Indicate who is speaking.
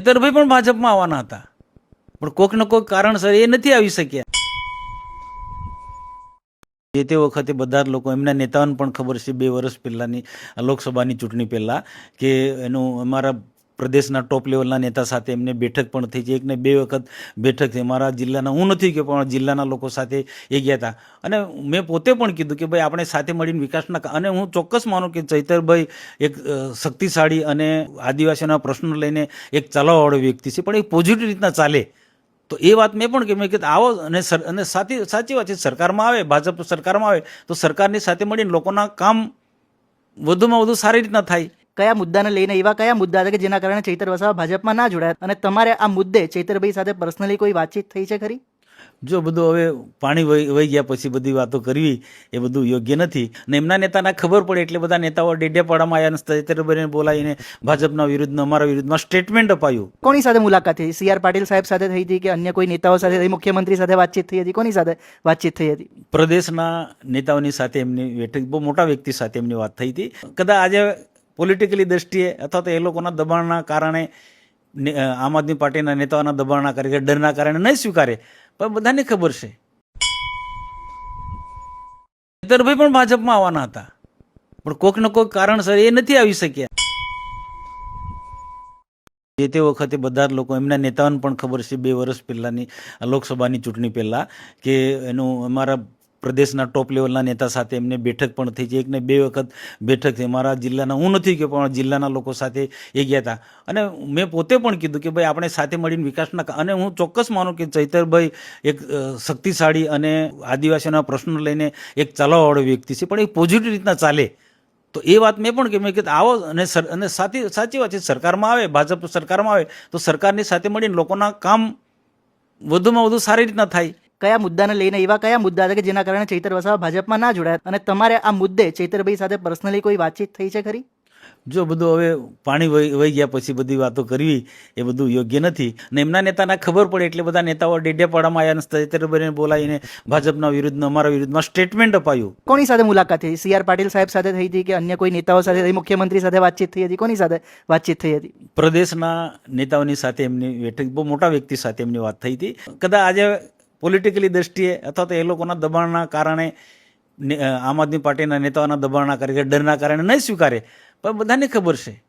Speaker 1: ચૈતરભાઈ પણ ભાજપમાં આવવાના હતા. પણ કોઈક ને કોઈક કારણસર એ નથી આવી શક્યા. જે તે વખતે બધા લોકો, એમના નેતાઓને પણ ખબર છે, બે વર્ષ પહેલાંની લોકસભાની ચૂંટણી પહેલાં, કે એનું અમારા પ્રદેશના ટોપ લેવલના નેતા સાથે એમને બેઠક પણ થઈ છે. એક ને બે વખત બેઠક થઈ. મારા જિલ્લાના, હું નથી કે પણ જિલ્લાના લોકો સાથે એ ગયા હતા. અને મેં પોતે પણ કીધું કે ભાઈ આપણે સાથે મળીને વિકાસના અને હું ચોક્કસ માનું કે ચૈતરભાઈ એક શક્તિશાળી અને આદિવાસીઓના પ્રશ્નો લઈને એક ચલાવવાળો વ્યક્તિ છે, પણ એ પોઝિટિવ રીતના ચાલે. તો એ વાત મેં પણ કે મેં કીધું, આવો અને અને સાચી સાચી વાત છે, સરકારમાં આવે, ભાજપ સરકારમાં આવે, તો સરકારની સાથે મળીને લોકોના કામ વધુમાં વધુ સારી રીતના થાય.
Speaker 2: કયા મુદ્દાને લઈને એવા કયા મુદ્દા છે કે જેના કારણે ચૈતર વસાવા ભાજપમાં ના જોડાયા? અને તમારે આ મુદ્દે ચૈતરભાઈ સાથે પર્સનલી કોઈ વાતચીત થઈ છે ખરી?
Speaker 1: જો બધું હવે પાણી વહી ગયા પછી બધી વાતો કરવી એ બધું યોગ્ય નથી. ને એમના નેતાના ખબર પડે એટલે બધા નેતાઓ ડેડિયાપાડામાં આવ્યા અને ચૈતરભાઈને બોલાવીને ભાજપના વિરુદ્ધમાં અમારા વિરુદ્ધમાં સ્ટેટમેન્ટ અપાયું.
Speaker 2: કોની સાથે મુલાકાત થઈ? સી આર પાટીલ સાહેબ સાથે થઈ હતી કે અન્ય કોઈ નેતાઓ સાથે થઈ? મુખ્યમંત્રી સાથે વાતચીત થઈ હતી? કોની સાથે વાતચીત થઈ હતી?
Speaker 1: પ્રદેશના નેતાઓની સાથે એમની બેઠક બહુ મોટા વ્યક્તિ સાથે એમની વાત થઈ હતી. કદાચ આજે પોલિટિકલી દ્રષ્ટિએ અથવા તો એ લોકોના દબાણના કારણે આમ આદમી પાર્ટીના નેતાઓના દબાણના કારણે ડરના કારણે નહીં સ્વીકારે. પણ બધાને ખબર છે. ચૈતરભાઈ પણ ભાજપમાં આવવાના હતા. પણ કોઈક ને કોઈક કારણસર એ નથી આવી શક્યા. જે તે વખતે બધા જ લોકો, એમના નેતાઓને પણ ખબર છે, બે વર્ષ પહેલાંની લોકસભાની ચૂંટણી પહેલાં, કે એનું અમારા પ્રદેશના ટોપ લેવલના નેતા સાથે એમને બેઠક પણ થઈ છે. એક ને બે વખત બેઠક થઈ. મારા જિલ્લાના, હું નથી કે પણ જિલ્લાના લોકો સાથે એ ગયા હતા. અને મેં પોતે પણ કીધું કે ભાઈ, આપણે સાથે મળીને વિકાસના અને હું ચોક્કસ માનું કે ચૈતરભાઈ એક શક્તિશાળી અને આદિવાસીઓના પ્રશ્નો લઈને એક ચલાવવાળો વ્યક્તિ છે, પણ એ પોઝિટિવ રીતના ચાલે. તો એ વાત મેં પણ કે મેં કીધું, આવો અને અને સાચી સાચી વાત છે. સરકારમાં આવે, ભાજપ સરકારમાં આવે, તો સરકારની સાથે મળીને લોકોના કામ વધુમાં વધુ સારી રીતના થાય.
Speaker 2: કયા મુદ્દાને લઈને એવા કયા મુદ્દા છે કે જેના કારણે ચૈતર વસાવા ભાજપમાં ના જોડાયા? અને તમારે આ મુદ્દે ચૈતરભાઈ સાથે પર્સનલી કોઈ વાતચીત થઈ છે ખરી?
Speaker 1: જો બધું હવે પાણી વહી ગયા પછી બધી વાતો કરવી એ બધું યોગ્ય નથી. ને એમના નેતાના ખબર પડે એટલે બધા નેતાઓ ડેડિયાપાડામાં આવ્યા અને ચૈતરભાઈને બોલાવીને ભાજપના વિરુદ્ધમાં અમારા વિરુદ્ધમાં સ્ટેટમેન્ટ અપાયું.
Speaker 2: કોની સાથે મુલાકાત થઈ? સી આર પાટીલ સાહેબ સાથે થઈ હતી કે અન્ય કોઈ નેતાઓ સાથે થઈ? મુખ્યમંત્રી સાથે વાતચીત થઈ હતી? કોની સાથે વાતચીત થઈ હતી?
Speaker 1: પ્રદેશના નેતાઓની સાથે એમની બેઠક બહુ મોટા વ્યક્તિ સાથે એમની વાત થઈ હતી. કદાચ આજે પોલિટિકલી દ્રષ્ટિએ અથવા તો એ લોકોના દબાણના કારણે આમ આદમી પાર્ટીના નેતાઓના દબાણના કારણે ડરના કારણે નહીં સ્વીકારે. પણ બધાને ખબર છે.